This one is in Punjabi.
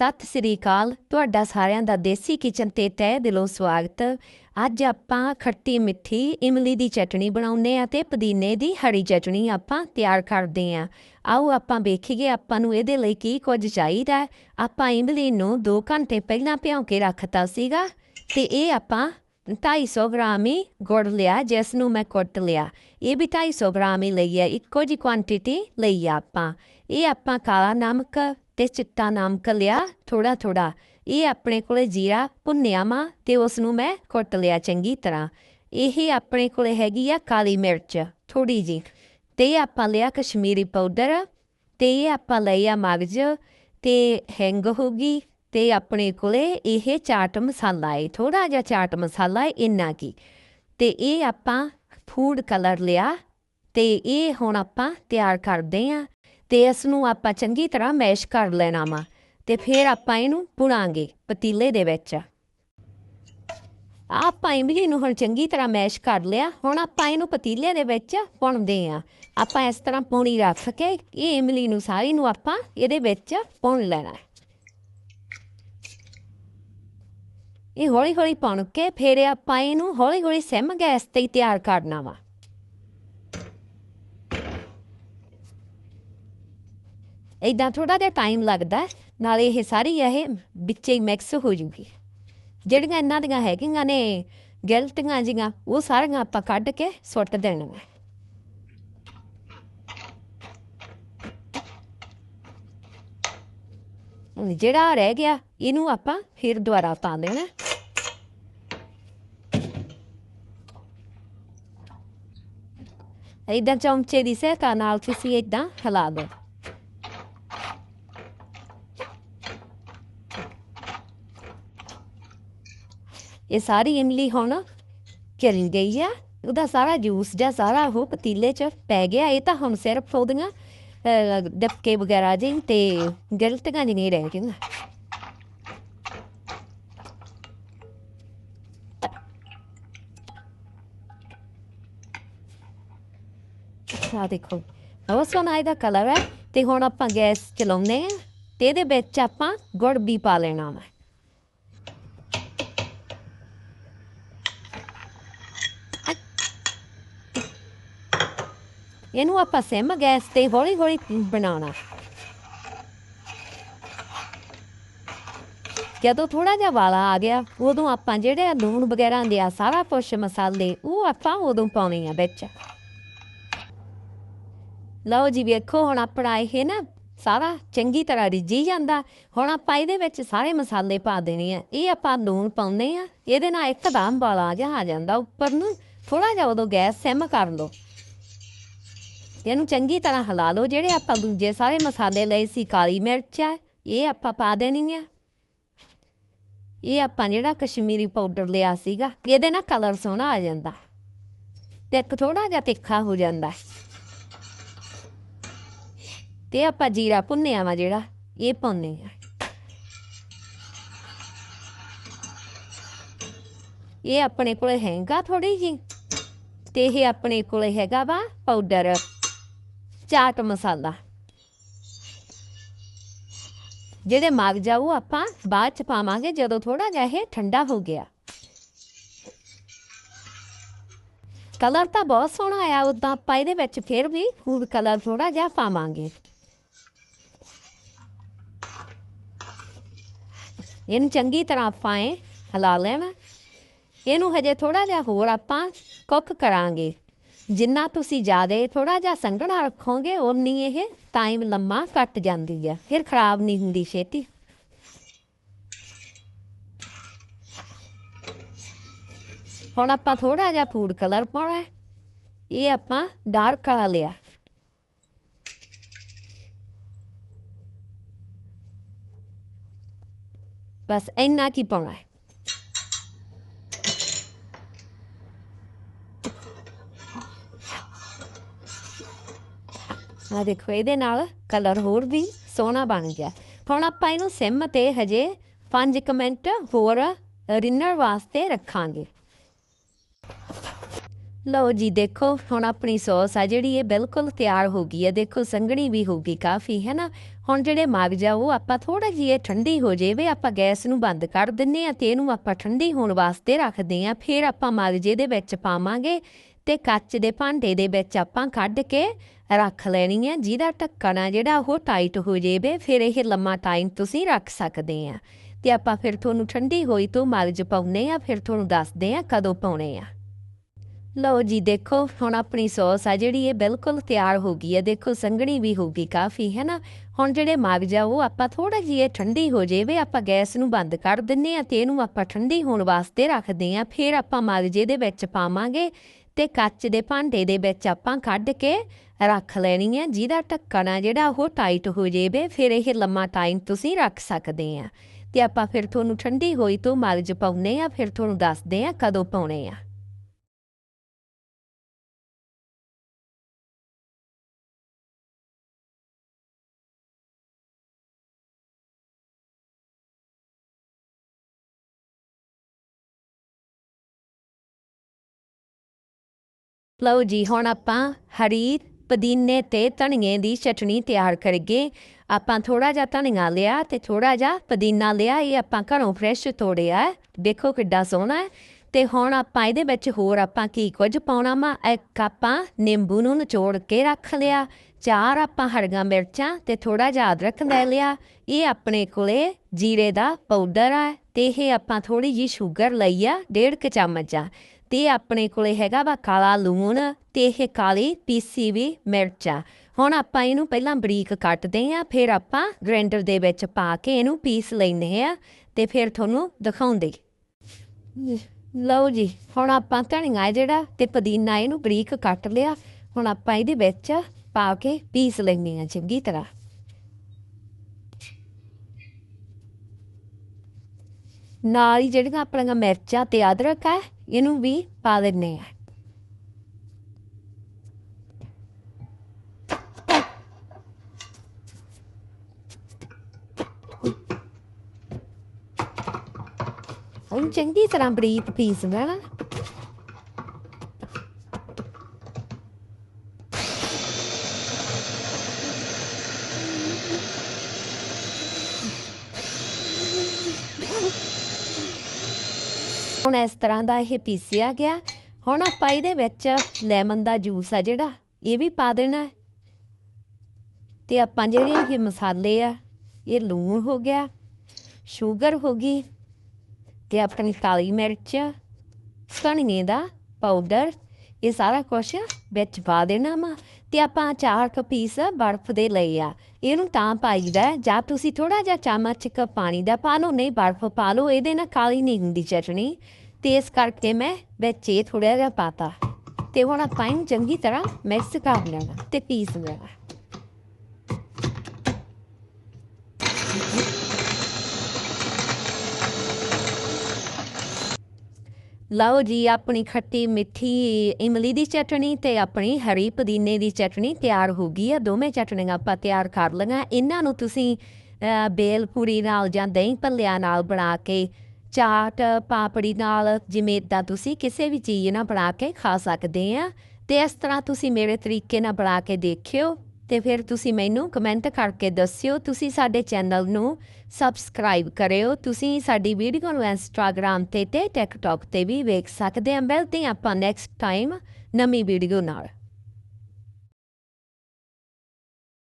ਸਤਿ ਸ੍ਰੀ ਅਕਾਲ। ਤੁਹਾਡਾ ਸਾਰਿਆਂ ਦਾ ਦੇਸੀ ਕਿਚਨ ਤੇ ਤਹਿ ਦਿਲੋਂ ਸਵਾਗਤ। ਅੱਜ ਆਪਾਂ ਖੱਟੀ ਮਿੱਠੀ, ਇਮਲੀ ਦੀ ਚਟਣੀ ਬਣਾਉਂਦੇ ਆ ਤੇ ਪੁਦੀਨੇ ਦੀ ਹਰੀ ਚਟਣੀ ਆਪਾਂ ਤਿਆਰ ਕਰਦੇ ਆ ਆਓ ਆਪਾਂ ਵੇਖੀਏ ਆਪਾਂ ਨੂੰ ਇਹਦੇ ਲਈ ਕੀ ਕੁਝ ਚਾਹੀਦਾ ਆਪਾਂ ਇਮਲੀ ਨੂੰ 2 ਘੰਟੇ ਪਹਿਲਾਂ ਭਿਉਂ ਕੇ ਰੱਖਤਾ ਸੀਗਾ ਤੇ ਇਹ ਆਪਾਂ 250 ਗ੍ਰਾਮ ਹੀ ਗੁੜ ਲਿਆ, ਜਿਸ ਨੂੰ ਮੈਂ ਕੁੱਟ ਲਿਆ। ਇਹ ਵੀ 250 ਗ੍ਰਾਮ ਹੀ ਲਈ ਹੈ ਇੱਕੋ ਜੀ ਕੁਆਂਟੀਟੀ ਲਈ ਆ ਆਪਾਂ। ਇਹ ਆਪਾਂ ਕਾਲਾ ਨਮਕ ਤੇ ਚਿੱਟਾ ਨਾਮਕ ਲਿਆ ਥੋੜਾ ਥੋੜਾ ਇਹ ਆਪਣੇ ਕੋਲੇ ਜੀਰਾ ਭੁੰਨਿਆ ਮਾ ਤੇ ਉਸ ਨੂੰ ਮੈਂ ਕੁੱਟ ਲਿਆ ਚੰਗੀ ਤਰ੍ਹਾਂ। ਇਹ ਆਪਣੇ ਕੋਲੇ ਹੈਗੀ ਆ ਕਾਲੀ ਮਿਰਚ ਥੋੜੀ ਜੀ ਤੇ ਇਹ ਆਪਾਂ ਲਿਆ ਕਸ਼ਮੀਰੀ ਪਾਊਡਰ ਤੇ ਇਹ ਆਪਾਂ ਲਿਆ ਮਗਜ ਤੇ ਹੈਂਗ ਹੋਗੀ ਤੇ ਆਪਣੇ ਕੋਲੇ ਇਹ ਚਾਟ ਮਸਾਲਾ ਹੈ ਥੋੜਾ ਜਿਹਾ ਚਾਟ ਮਸਾਲਾ ਹੈ ਇੰਨਾ ਕੀ। ਤੇ ਇਹ ਆਪਾਂ ਫੂਡ ਕਲਰ ਲਿਆ ਤੇ ਇਹ ਹੁਣ ਆਪਾਂ ਤਿਆਰ ਕਰਦੇ ਆਂ। ਤੇ ਇਸ ਨੂੰ ਆਪਾਂ ਚੰਗੀ ਤਰ੍ਹਾਂ ਮੈਸ਼ ਕਰ ਲੈਣਾ ਵਾ ਤੇ ਫਿਰ ਆਪਾਂ ਇਹਨੂੰ ਪੁਣਾਂਗੇ ਪਤੀਲੇ ਦੇ ਵਿੱਚ। ਆਪਾਂ ਇਮਲੀ ਨੂੰ ਹੁਣ ਚੰਗੀ ਤਰ੍ਹਾਂ ਮੈਸ਼ ਕਰ ਲਿਆ। ਹੁਣ ਆਪਾਂ ਇਹਨੂੰ ਪਤੀਲੇ ਦੇ ਵਿੱਚ ਪੁਣਦੇ ਆਂ ਆਪਾਂ ਇਸ ਤਰ੍ਹਾਂ ਪੌਣੀ ਰੱਖ ਕੇ ਇਹ ਇਮਲੀ ਨੂੰ ਸਾਰੀ ਨੂੰ ਆਪਾਂ ਇਹਦੇ ਵਿੱਚ ਪੁਣ ਲੈਣਾ। ਇਹ ਹੌਲੀ ਹੌਲੀ ਪੁਣ ਕੇ ਫਿਰ ਆਪਾਂ ਇਹਨੂੰ ਹੌਲੀ ਹੌਲੀ ਸਿਮ ਗੈਸ ਤੇ ਤਿਆਰ ਕਰਨਾ ਵਾ। ਇਦਾਂ ਥੋੜਾ ਜਿਹਾ ਟਾਈਮ ਲੱਗਦਾ, ਨਾਲੇ ਇਹ ਸਾਰੀ ਇਹ ਵਿੱਚੇ ਹੀ ਮਿਕਸ ਹੋ ਜੂਗੀ। ਜਿਹੜੀਆਂ ਇਹਨਾਂ ਦੀਆਂ ਹੈਗੀਆਂ ਨੇ, ਗਲਤੀਆਂ ਜੀਆਂ, ਉਹ ਸਾਰੀਆਂ ਆਪਾਂ ਕੱਢ ਕੇ ਸੁੱਟ ਦੇਣੀਆਂ। ਜਿਹੜਾ ਰਹਿ ਗਿਆ, ਇਹਨੂੰ ਆਪਾਂ ਫਿਰ ਦੁਬਾਰਾ ਪਾ ਦੇਣਾ। ਇਦਾਂ ਚਮਚੇ ਦੀ ਸਹਾਇਤਾ ਨਾਲ ਤੁਸੀਂ ਇਦਾਂ ਹਿਲਾ ਦਿਓ। ਇਹ ਸਾਰੀ ਇਮਲੀ ਹੁਣ ਘਿਲ ਗਈ ਆ। ਉਹਦਾ ਸਾਰਾ ਜੂਸ ਜਾਂ ਸਾਰਾ ਉਹ ਪਤੀਲੇ 'ਚ ਪੈ ਗਿਆ। ਇਹ ਤਾਂ ਹੁਣ ਸਿਰਫ ਉਹਦੀਆਂ ਡੱਬਕੇ ਵਗੈਰਾ ਜੀ ਤੇ ਗਲਤੀਆਂ ਨਹੀਂ ਰਹਿ ਗਈਆਂ। ਆ ਦੇਖੋ, ਬਹੁਤ ਸੋਹਣਾ ਇਹਦਾ ਕਲਰ ਹੈ। ਤੇ ਹੁਣ ਆਪਾਂ ਗੈਸ ਚਲਾਉਂਦੇ ਆ ਤੇ ਇਹਦੇ ਵਿੱਚ ਆਪਾਂ ਗੁੜ ਵੀ ਪਾ ਲੈਣਾ ਵਾ। ਇਹਨੂੰ ਆਪਾਂ ਸਿਮ ਗੈਸ ਤੇ ਹੌਲੀ ਹੌਲੀ ਬਣਾਉਣਾ। ਜਦੋਂ ਥੋੜਾ ਜਿਹਾ ਵਾਲਾ ਆ ਗਿਆ, ਉਦੋਂ ਆਪਾਂ ਜਿਹੜੇ ਲੂਣ ਵਗੈਰਾ ਦੇ ਆ, ਸਾਰਾ ਕੁਛ ਮਸਾਲੇ, ਉਹ ਆਪਾਂ ਉਦੋਂ ਪਾਉਣੇ ਆ ਵਿੱਚ। ਲਓ ਜੀ, ਵੇਖੋ ਹੁਣ ਆਪਣਾ ਇਹ ਨਾ ਸਾਰਾ ਚੰਗੀ ਤਰ੍ਹਾਂ ਰਿੱਝੀ ਜਾਂਦਾ। ਹੁਣ ਆਪਾਂ ਇਹਦੇ ਵਿੱਚ ਸਾਰੇ ਮਸਾਲੇ ਪਾ ਦੇਣੇ ਆ। ਇਹ ਆਪਾਂ ਲੂਣ ਪਾਉਂਦੇ ਆ। ਇਹਦੇ ਨਾਲ ਇੱਕਦਮ ਵਾਲਾ ਜਿਹਾ ਆ ਜਾਂਦਾ ਉੱਪਰ ਨੂੰ। ਥੋੜਾ ਜਿਹਾ ਉਦੋਂ ਗੈਸ ਸਿਮ ਕਰ ਲਓ। ਇਹਨੂੰ ਚੰਗੀ ਤਰ੍ਹਾਂ ਹਿਲਾ ਲਓ। ਜਿਹੜੇ ਆਪਾਂ ਦੂਜੇ ਸਾਰੇ ਮਸਾਲੇ ਲਏ ਸੀ, ਕਾਲੀ ਮਿਰਚ ਆ, ਇਹ ਆਪਾਂ ਪਾ ਦੇਣੀ ਆ। ਇਹ ਆਪਾਂ ਜਿਹੜਾ ਕਸ਼ਮੀਰੀ ਪਾਊਡਰ ਲਿਆ ਸੀਗਾ, ਇਹਦੇ ਨਾਲ ਕਲਰ ਸੋਹਣਾ ਆ ਜਾਂਦਾ। ਤੇ ਇੱਕ ਥੋੜਾ ਜਿਹਾ ਤਿੱਖਾ ਹੋ ਜਾਂਦਾ। ਤੇ ਆਪਾਂ ਜੀਰਾ ਭੁੰਨਿਆ ਵਾ ਜਿਹੜਾ, ਇਹ ਪਾਉਂਦੇ ਆ। ਇਹ ਆਪਣੇ ਕੋਲ ਹੈਗਾ ਥੋੜੀ ਜੀ ਤੇ ਇਹ ਆਪਣੇ ਕੋਲ ਹੈਗਾ ਵਾ ਪਾਊਡਰ। ਚਾਟ ਮਸਾਲਾ। ਜਿਹੜੇ ਮਗ ਜਾਊ, ਆਪਾਂ ਬਾਅਦ ਚ ਪਾਵਾਂਗੇ, ਜਦੋਂ ਥੋੜਾ ਜਿਹਾ ਇਹ ਠੰਡਾ ਹੋ ਗਿਆ। ਕਲਰ ਤਾਂ ਬਹੁਤ ਸੋਹਣਾ ਆਇਆ, ਉਦਾਂ ਆਪਾਂ ਇਹਦੇ ਵਿੱਚ ਫਿਰ ਵੀ ਫੂਡ ਕਲਰ ਥੋੜਾ ਜਿਹਾ ਪਾਵਾਂਗੇ। ਇਹਨੂੰ ਚੰਗੀ ਤਰ੍ਹਾਂ ਆਪਾਂ ਇਹ ਹਿਲਾ ਲੈਣਾ। ਇਹਨੂੰ ਹਜੇ ਥੋੜਾ ਜਿਹਾ ਹੋਰ ਆਪਾਂ ਕੁੱਕ ਕਰਾਂਗੇ। ਜਿੰਨਾ ਤੁਸੀਂ ਜ਼ਿਆਦਾ ਥੋੜਾ ਜਿਹਾ ਸੰਘਣਾ ਰੱਖੋਗੇ ਉਨੀ ਇਹ ਟਾਈਮ ਲੰਮਾ ਕੱਟ ਜਾਂਦੀ ਹੈ। ਫਿਰ ਖਰਾਬ ਨਹੀਂ ਹੁੰਦੀ ਛੇਤੀ। ਹੁਣ ਆਪਾਂ ਥੋੜਾ ਜਿਹਾ ਫੂਡ ਕਲਰ ਪਾਉਣਾ ਇਹ ਆਪਾਂ ਡਾਰਕ ਕਲਰ ਲਿਆ। ਬਸ ਇੰਨਾ ਕੀ ਪਾਉਣਾ ਹੈ। ਆ ਦੇਖੋ, ਇਹਦੇ ਨਾਲ ਕਲਰ ਹੋਰ ਵੀ ਸੋਹਣਾ ਬਣ ਗਿਆ। ਹੁਣ ਆਪਾਂ ਇਹਨੂੰ ਸਿਮ ਤੇ ਹਜੇ 5 ਮਿੰਟ ਹੋਰ ਰਿਨਰ ਵਾਸਤੇ ਰੱਖਾਂਗੇ। ਲਓ ਜੀ, ਦੇਖੋ, ਹੁਣ ਆਪਣੀ ਸੌਸ ਆ ਜਿਹੜੀ, ਇਹ ਬਿਲਕੁਲ ਤਿਆਰ ਹੋ ਗਈ ਹੈ ਦੇਖੋ, ਸੰਘਣੀ ਵੀ ਹੋ ਗਈ ਕਾਫੀ, ਹੈ ਨਾ? ਹੁਣ ਜਿਹੜੇ ਮਗਜ ਆ ਉਹ ਆਪਾਂ ਥੋੜਾ ਜਿਹਾ ਇਹ ਠੰਡੀ ਹੋ ਜਾਵੇ, ਆਪਾਂ ਗੈਸ ਨੂੰ ਬੰਦ ਕਰ ਦਿੰਨੇ ਆ ਤੇ ਇਹਨੂੰ ਆਪਾਂ ਠੰਡੀ ਹੋਣ ਵਾਸਤੇ ਰੱਖਦੇ ਆ। ਫਿਰ ਆਪਾਂ ਮਗਜ ਦੇ ਵਿੱਚ ਪਾਵਾਂਗੇ ਤੇ ਕੱਚ ਦੇ ਭਾਂਡੇ ਦੇ ਵਿੱਚ ਆਪਾਂ ਕੱਢ ਕੇ ਰੱਖ ਲੈਣੀ ਹੈ ਜਿਹਦਾ ਢੱਕਣ ਆ, ਜਿਹੜਾ ਉਹ ਟਾਈਟ ਹੋ ਜਾਵੇ, ਫਿਰ ਇਹ ਲੰਮਾ ਟਾਈਮ ਤੁਸੀਂ ਰੱਖ ਸਕਦੇ ਆ। ਤੇ ਆਪਾਂ ਫਿਰ ਤੁਹਾਨੂੰ ਠੰਡੀ ਹੋਈ ਤੋਂ ਮਗਜ ਪਾਉਨੇ ਆ, ਫਿਰ ਤੁਹਾਨੂੰ ਦੱਸਦੇ ਆ ਕਦੋਂ ਪਾਉਣੇ ਆ। ਲਓ ਜੀ, ਦੇਖੋ, ਹੁਣ ਆਪਣੀ ਸੌਸ ਆ ਜਿਹੜੀ, ਇਹ ਬਿਲਕੁਲ ਤਿਆਰ ਹੋ ਗਈ ਹੈ ਦੇਖੋ, ਸੰਘਣੀ ਵੀ ਹੋ ਗਈ ਕਾਫੀ, ਹੈ ਨਾ? ਹੁਣ ਜਿਹੜੇ ਮਗਜ ਆ ਉਹ ਆਪਾਂ ਥੋੜਾ ਜਿਹਾ ਠੰਡੀ ਹੋ ਜਾਵੇ, ਆਪਾਂ ਗੈਸ ਨੂੰ ਬੰਦ ਕਰ ਦਿੰਨੇ ਆ ਤੇ ਇਹਨੂੰ ਆਪਾਂ ਠੰਡੀ ਹੋਣ ਵਾਸਤੇ ਰੱਖਦੇ ਆ ਫਿਰ ਆਪਾਂ ਮਗਜ ਦੇ ਵਿੱਚ ਪਾਵਾਂਗੇ ਤੇ ਕੱਚ ਦੇ ਭਾਂਡੇ ਦੇ ਵਿੱਚ ਆਪਾਂ ਕੱਢ ਕੇ ਰੱਖ ਲੈਣੀ ਹੈ ਜਿਹਦਾ ਢੱਕਣ ਆ ਜਿਹੜਾ ਉਹ ਟਾਈਟ ਹੋ ਜਾਵੇ, ਫਿਰ ਇਹ ਲੰਮਾ ਟਾਈਮ ਤੁਸੀਂ ਰੱਖ ਸਕਦੇ ਆ ਤੇ ਆਪਾਂ ਫਿਰ ਤੁਹਾਨੂੰ ਠੰਡੀ ਹੋਈ ਤੋਂ ਮਗਜ ਪਾਉਨੇ ਆ ਫਿਰ ਤੁਹਾਨੂੰ ਦੱਸਦੇ ਆ ਕਦੋਂ ਪਾਉਣੇ ਆ। ਲਓ ਜੀ, ਹੁਣ ਆਪਾਂ ਹਰੀ ਪੁਦੀਨੇ ਤੇ ਧਨੀਏ ਦੀ ਚਟਣੀ ਤਿਆਰ ਕਰਾਂਗੇ ਆਪਾਂ ਥੋੜਾ ਜਿਹਾ ਧਨੀਆ ਲਿਆ ਤੇ ਥੋੜਾ ਜਿਹਾ ਪੁਦੀਨਾ ਲਿਆ, ਇਹ ਆਪਾਂ ਘਰੋਂ ਫਰੈਸ਼ ਤੋੜਿਆ ਦੇਖੋ ਕਿੱਡਾ ਸੋਹਣਾ ਹੈ। ਤੇ ਹੁਣ ਆਪਾਂ ਇਹਦੇ ਵਿੱਚ ਹੋਰ ਆਪਾਂ ਕੀ ਕੁਝ ਪਾਉਣਾ ਵਾ? ਇੱਕ ਆਪਾਂ ਨਿੰਬੂ ਨੂੰ ਨਿਚੋੜ ਕੇ ਰੱਖ ਲਿਆ, ਚਾਰ ਆਪਾਂ ਹਰੀਆਂ ਮਿਰਚਾਂ ਤੇ ਥੋੜਾ ਜਿਹਾ ਅਦਰਕ ਲੈ ਲਿਆ। ਇਹ ਆਪਣੇ ਕੋਲੇ ਜੀਰੇ ਦਾ ਪਾਊਡਰ ਆ ਤੇ ਇਹ ਆਪਾਂ ਥੋੜੀ ਜੀ ਸ਼ੂਗਰ ਲਈ ਆ, ਡੇਢ ਕੁ ਚਮਚ ਆ। ਤੇ ਆਪਣੇ ਕੋਲੇ ਹੈਗਾ ਵਾ ਕਾਲਾ ਲੂਣ ਤੇ ਇਹ ਕਾਲੀ ਪੀਸੀ ਵੀ ਮਿਰਚਾਂ ਹੁਣ ਆਪਾਂ ਇਹਨੂੰ ਪਹਿਲਾਂ ਬਰੀਕ ਕੱਟਦੇ ਆ, ਫਿਰ ਆਪਾਂ ਗ੍ਰੈਂਡਰ ਦੇ ਵਿੱਚ ਪਾ ਕੇ ਇਹਨੂੰ ਪੀਸ ਲੈਂਦੇ ਆ ਤੇ ਫਿਰ ਤੁਹਾਨੂੰ ਦਿਖਾਉਂਦੇ। ਲਓ ਜੀ, ਹੁਣ ਆਪਾਂ ਧਨੀਆ ਜਿਹੜਾ ਤੇ ਪੁਦੀਨਾ ਇਹਨੂੰ ਬਰੀਕ ਕੱਟ ਲਿਆ। ਹੁਣ ਆਪਾਂ ਇਹਦੇ ਵਿੱਚ ਪਾ ਕੇ ਪੀਸ ਲੈਂਦੇ ਆ ਚੰਗੀ ਤਰ੍ਹਾਂ। ਨਾਲ ਹੀ ਜਿਹੜੀਆਂ ਆਪਣੀਆਂ ਮਿਰਚਾਂ ਤੇ ਅਦਰਕ ਹੈ, ਇਹਨੂੰ ਵੀ ਪਾ ਦਿੰਨੇ ਆ ਹੁਣ ਚੰਗੀ ਤਰ੍ਹਾਂ ਬਰੀਕ ਪੀਸ ਲੈਣਾ। ਹੁਣ ਇਸ ਤਰ੍ਹਾਂ ਦਾ ਇਹ ਪੀਸਿਆ ਗਿਆ ਹੁਣ ਆਪਾਂ ਇਹਦੇ ਵਿੱਚ ਲੈਮਨ ਦਾ ਜੂਸ ਆ ਜਿਹੜਾ, ਇਹ ਵੀ ਪਾ ਦੇਣਾ ਹੈ। ਤੇ ਆਪਾਂ ਜਿਹੜੇ ਇਹ ਮਸਾਲੇ ਆ, ਇਹ ਲੂਣ ਹੋ ਗਿਆ, ਸ਼ੂਗਰ ਹੋ ਗਈ ਤੇ ਆਪਣੀ ਕਾਲੀ ਮਿਰਚ, ਧਨੀਏ ਦਾ ਪਾਊਡਰ ਇਹ ਸਾਰਾ ਕੁਝ ਵਿੱਚ ਪਾ ਦੇਣਾ ਵਾ ਤੇ ਆਪਾਂ ਚਾਰ ਕੁ ਪੀਸ ਬਰਫ਼ ਦੇ ਲਏ ਆ। ਇਹਨੂੰ ਤਾਂ ਪਾਈਦਾ ਹੈ, ਜਾਂ ਤੁਸੀਂ ਥੋੜਾ ਜਿਹਾ ਚਮਚ ਕ ਪਾਣੀ ਦਾ ਪਾ ਲਓ ਨਹੀਂ ਬਰਫ਼ ਪਾ ਲਓ ਇਹਦੇ ਨਾਲ ਕਾਲੀ ਨਹੀਂ ਹੁੰਦੀ ਚਟਣੀ। ਤੇ ਇਸ ਕਰਕੇ ਮੈਂ ਵਿੱਚ ਇਹ ਥੋੜਾ ਜਿਹਾ ਪਾਤਾ। ਤੇ ਹੁਣ ਆਪਾਂ ਇਹਨੂੰ ਚੰਗੀ ਤਰ੍ਹਾਂ ਮਿਕਸ ਕਰ ਲੈਣਾ ਤੇ ਪੀਸ ਲੈਣਾ। ਲਓ ਜੀ ਆਪਣੀ ਖੱਟੀ ਮਿੱਠੀ ਇਮਲੀ ਦੀ ਚਟਣੀ ਤੇ ਆਪਣੀ ਹਰੀ ਪੁਦੀਨੇ ਦੀ ਚਟਣੀ ਤਿਆਰ ਹੋ ਗਈ ਆ। ਦੋਵੇਂ ਚਟਣੀਆਂ ਆਪਾਂ ਤਿਆਰ ਕਰ ਲਈਆਂ। ਇਹਨਾਂ ਨੂੰ ਤੁਸੀਂ ਅ, ਬੇਲ ਪੂਰੀ ਨਾਲ ਜਾਂ ਦਹੀਂ ਭੱਲਿਆਂ ਨਾਲ ਬਣਾ ਕੇ ਚਾਟ ਪਾਪੜੀ ਨਾਲ ਜਿਵੇਂ ਇਦਾਂ ਤੁਸੀਂ ਕਿਸੇ ਵੀ ਚੀਜ਼ ਨਾਲ ਬਣਾ ਕੇ ਖਾ ਸਕਦੇ ਆ। ਤੇ ਇਸ ਤਰ੍ਹਾਂ ਤੁਸੀਂ ਮੇਰੇ ਤਰੀਕੇ ਨਾਲ ਬਣਾ ਕੇ ਦੇਖਿਓ। ਤੇ ਫਿਰ ਤੁਸੀਂ ਮੈਨੂੰ ਕਮੈਂਟ ਕਰਕੇ ਦੱਸਿਓ। ਤੁਸੀਂ ਸਾਡੇ ਚੈਨਲ ਨੂੰ ਸਬਸਕ੍ਰਾਈਬ ਕਰਿਓ। ਤੁਸੀਂ ਸਾਡੀ ਵੀਡੀਓ ਨੂੰ ਇੰਸਟਾਗ੍ਰam ਤੇ ਤੇ ਟਿਕਟੌਕ ਤੇ ਵੀ ਵੇਖ ਸਕਦੇ ਆ। ਮਿਲਦੇ ਹਾਂ ਆਪਾਂ ਨੈਕਸਟ ਟਾਈਮ ਨਵੀਂ ਵੀਡੀਓ ਨਾਲ।